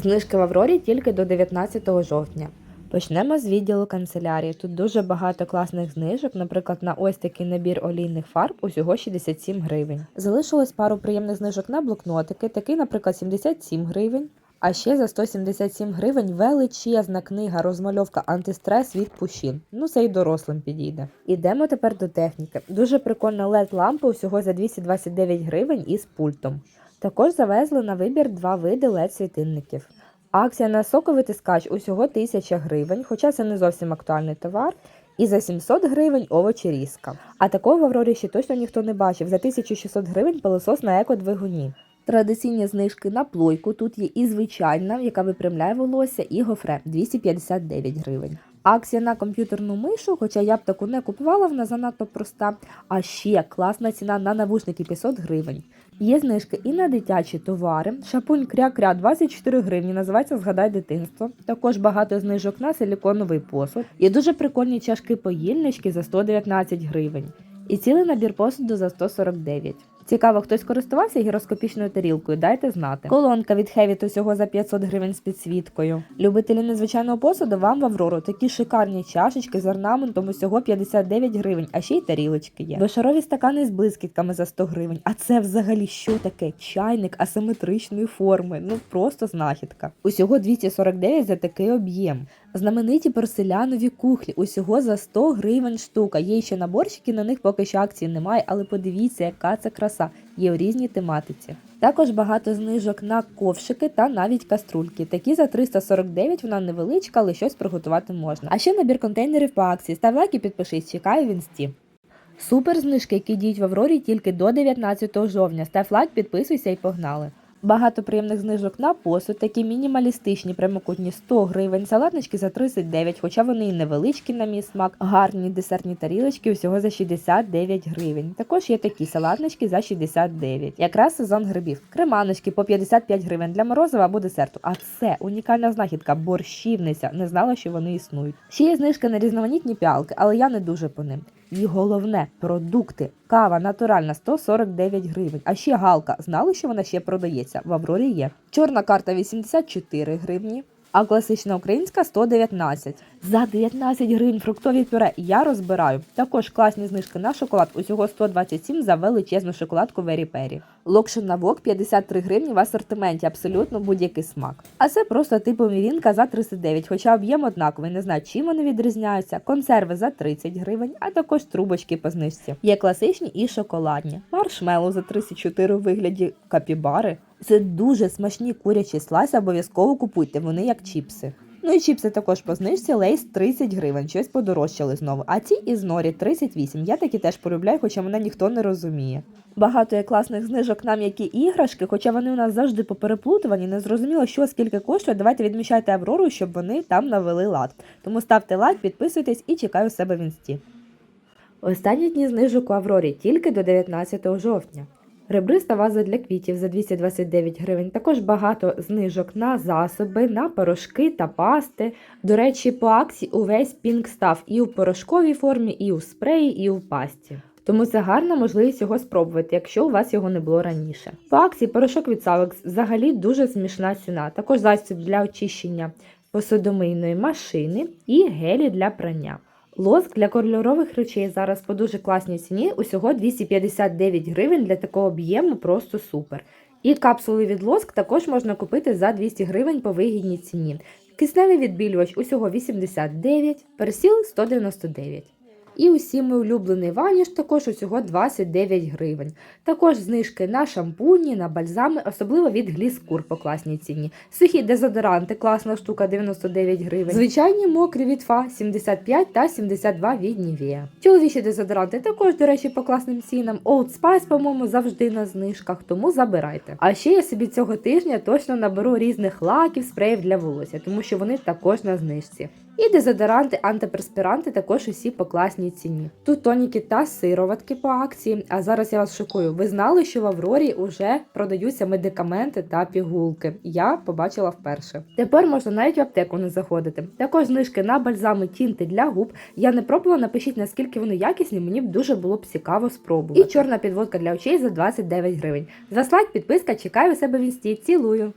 Знижки в Аврорі тільки до 19 жовтня. Почнемо з відділу канцелярії. Тут дуже багато класних знижок, наприклад, на ось такий набір олійних фарб усього 67 гривень. Залишилось пару приємних знижок на блокнотики, такий, наприклад, 77 гривень. А ще за 177 гривень величезна книга розмальовка антистрес від Пушін. Ну це і дорослим підійде. Ідемо тепер до техніки. Дуже прикольна led лампа усього за 229 гривень із пультом. Також завезли на вибір два види led світильників. Акція на соковий тискач усього 1000 гривень, хоча це не зовсім актуальний товар. І за 700 гривень овочі різка. А такого в Аврорі ще точно ніхто не бачив. За 1600 гривень пилосос на екодвигуні. Традиційні знижки на плойку. Тут є і звичайна, яка випрямляє волосся, і гофре 259 гривень. Акція на комп'ютерну мишу, хоча я б таку не купувала, вона занадто проста. А ще класна ціна на навушники 500 гривень. Є знижки і на дитячі товари. Шапунь кря-кря 24 гривні, називається Згадай дитинство. Також багато знижок на силіконовий посуд. Є дуже прикольні чашки поїльнички за 119 гривень. І цілий набір посуду за 149. Цікаво, хтось користувався гіроскопічною тарілкою, дайте знати. Колонка від Хевіт усього за 500 гривень з підсвіткою. Любителі незвичайного посуду вам в Аврору. Такі шикарні чашечки з орнаментом усього 59 гривень, а ще й тарілочки є. Двошарові стакани з блискітками за 100 гривень. А це взагалі що таке? Чайник асиметричної форми. Ну просто знахідка. Усього 249 за такий об'єм. Знамениті порселянові кухлі усього за 100 гривень штука. Є ще наборчики, на них поки що акції немає, але подивіться, яка це краса. Є у різній тематиці. Також багато знижок на ковшики та навіть каструльки. Такі за 349, вона невеличка, але щось приготувати можна. А ще набір контейнерів по акції. Став лайк і підпишись, чекаю в інсті. Супер знижки, які діють в Аврорі тільки до 19 жовтня. Став лайк, підписуйся і погнали. Багато приємних знижок на посуд, такі мінімалістичні прямокутні 100 гривень, салатнички за 39, хоча вони і невеличкі на мій смак, гарні десертні тарілочки всього за 69 гривень. Також є такі салатнички за 69. Якраз сезон грибів. Креманочки по 55 гривень для морозива або десерту. А це унікальна знахідка, борщівниця. Не знала, що вони існують. Ще є знижка на різноманітні піалки, але я не дуже по ним. І головне продукти. Кава натуральна 149 гривень. А ще галка. Знали, що вона ще продається? В Аврорі є. Чорна карта 84 гривні. А класична українська 119. За 19 гривень фруктові пюре я розбираю. Також класні знижки на шоколад. Усього 127 за величезну шоколадку Вері Пері. Локшин на вок 53 гривні в асортименті, абсолютно будь-який смак. А це просто типу мівінка за 39, хоча об'єм однаковий. Не знаю, чим вони відрізняються. Консерви за 30 гривень, а також трубочки по знижці. Є класичні і шоколадні. Маршмеллоу за 34 у вигляді капібари. Це дуже смачні курячі слайси, обов'язково купуйте, вони як чіпси. Ну і чіпси також по знижці лейс 30 гривень, щось подорожчали знову. А ці із норі 38. Я такі теж полюбляю, хоча мене ніхто не розуміє. Багато є класних знижок на м'які іграшки, хоча вони у нас завжди попереплутувані, не зрозуміло, що скільки коштує. Давайте відмічайте Аврору, щоб вони там навели лад. Тому ставте лайк, підписуйтесь і чекаю себе в інсті. Останні дні знижок у Аврорі тільки до 19 жовтня. Ребриста ваза для квітів за 229 гривень. Також багато знижок на засоби, на порошки та пасти. До речі, по акції увесь пінк став і у порошковій формі, і у спреї, і у пасті. Тому це гарна можливість його спробувати, якщо у вас його не було раніше. По акції порошок від Salex взагалі дуже смішна ціна. Також засіб для очищення посудомийної машини і гелі для прання. Лоск для кольорових речей зараз по дуже класній ціні, усього 259 гривень для такого об'єму просто супер. І капсули від лоск також можна купити за 200 гривень по вигідній ціні. Кисневий відбілювач усього 89, персіл 199. І усі мій улюблений ваніш також усього 29 гривень. Також знижки на шампуні, на бальзами, особливо від Гліскур по класній ціні. Сухі дезодоранти, класна штука 99 гривень. Звичайні мокрі від Фа 75 та 72 від Nivea. Чоловічі дезодоранти також, до речі, по класним цінам. Old Spice, по-моєму, завжди на знижках, тому забирайте. А ще я собі цього тижня точно наберу різних лаків, спреїв для волосся, тому що вони також на знижці. І дезодоранти, антиперспіранти також усі по класній ціні. Тут тоніки та сироватки по акції. А зараз я вас шокую. Ви знали, що в Аврорі вже продаються медикаменти та пігулки? Я побачила вперше. Тепер можна навіть в аптеку не заходити. Також знижки на бальзами тінти для губ. Я не пробувала. Напишіть наскільки вони якісні. Мені б дуже було б цікаво спробувати. І чорна підводка для очей за 29 гривень. За слайк, підписка, чекаю у себе в інсті. Цілую.